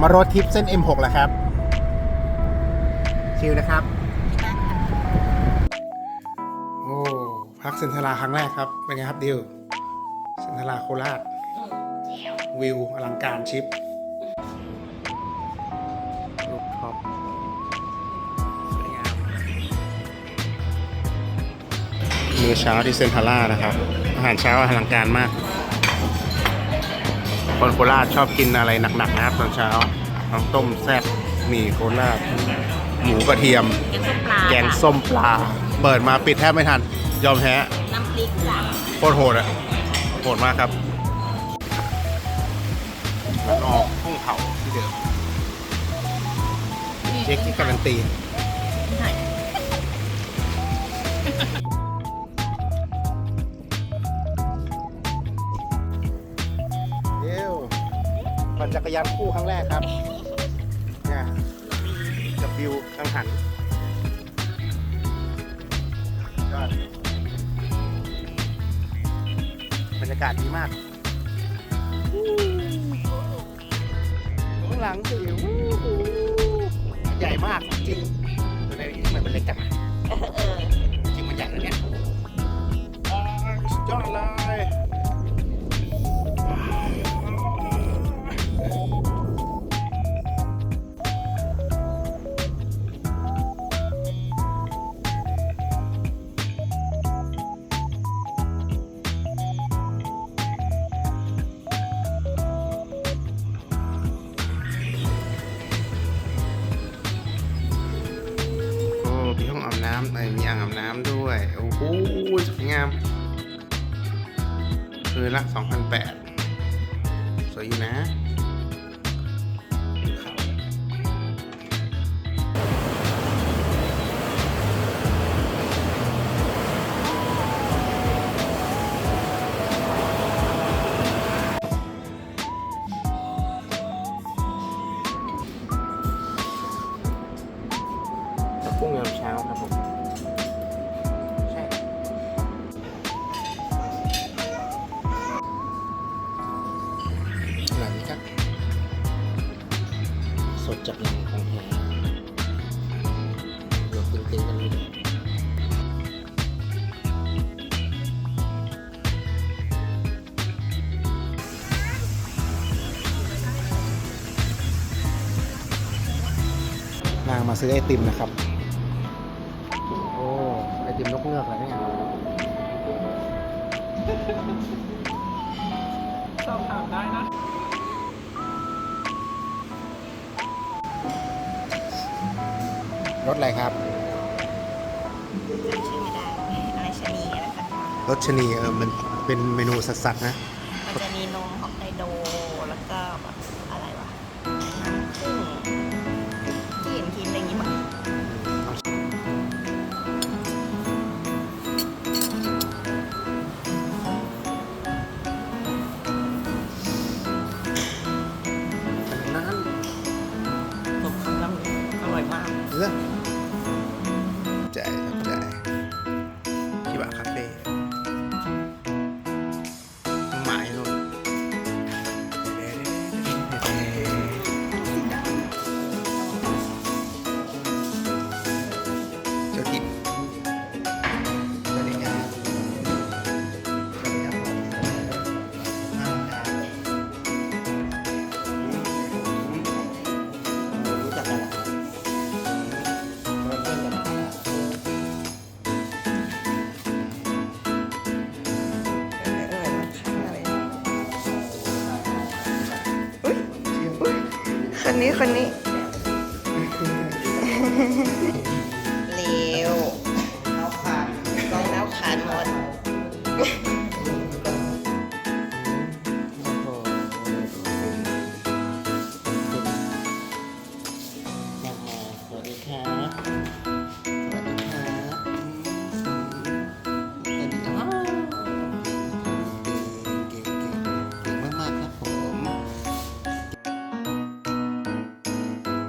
มารถทริปเส้น M6 แล้วครับ ชิลนะครับ โอ้ พักเซนทราครั้งแรกครับ เป็นไงครับดิวเซนทราโคราช วิว อลังการชิปรูปท็อปสวยงามมื้อเช้าที่เซนทาร่านะครับ อาหารเช้าอลังการมาก คนโคราชชอบกินอะไรหนักๆนะครับตอนเช้าน้ำต้มแซ่บหมี่โคราชหมูกระเทียมแกงส้มปลาแกงส้มปลา เปิดมาปิดแทบไม่ทัน ยอมแพ้น้ำพริกจ้ะโคตรโหดอะโหดมากครับมันออกห้องเผาที่เดิมเช็คที่การันตี นจักรยานคู่ครั้งแรกครับเนี่ยกับวิวกังหันยอดบรรยากาศดีมากข้างหลังสิวู้หูใหญ่มากจริงำเอ้ยมีอ่างอาบน้ำด้วย โอ้โหสวยงาม คือละ2,008สวยอยู่นะ ดจากหลังของแท้เดี๋ยวตึงๆกันเลยนางมาซื้อไอติมนะครับ โอ้ ไอติมนกเงือกอะไรเนี่ยสอบถามได้นะ รถอะไรครับจำชื่อไม่ได้อะไรชะนีอะไรสักอย่างรถชะนีเออมันเป็นเมนูสัสๆนะ มันจะมีนมฮอกไกโด นนี้คนนี้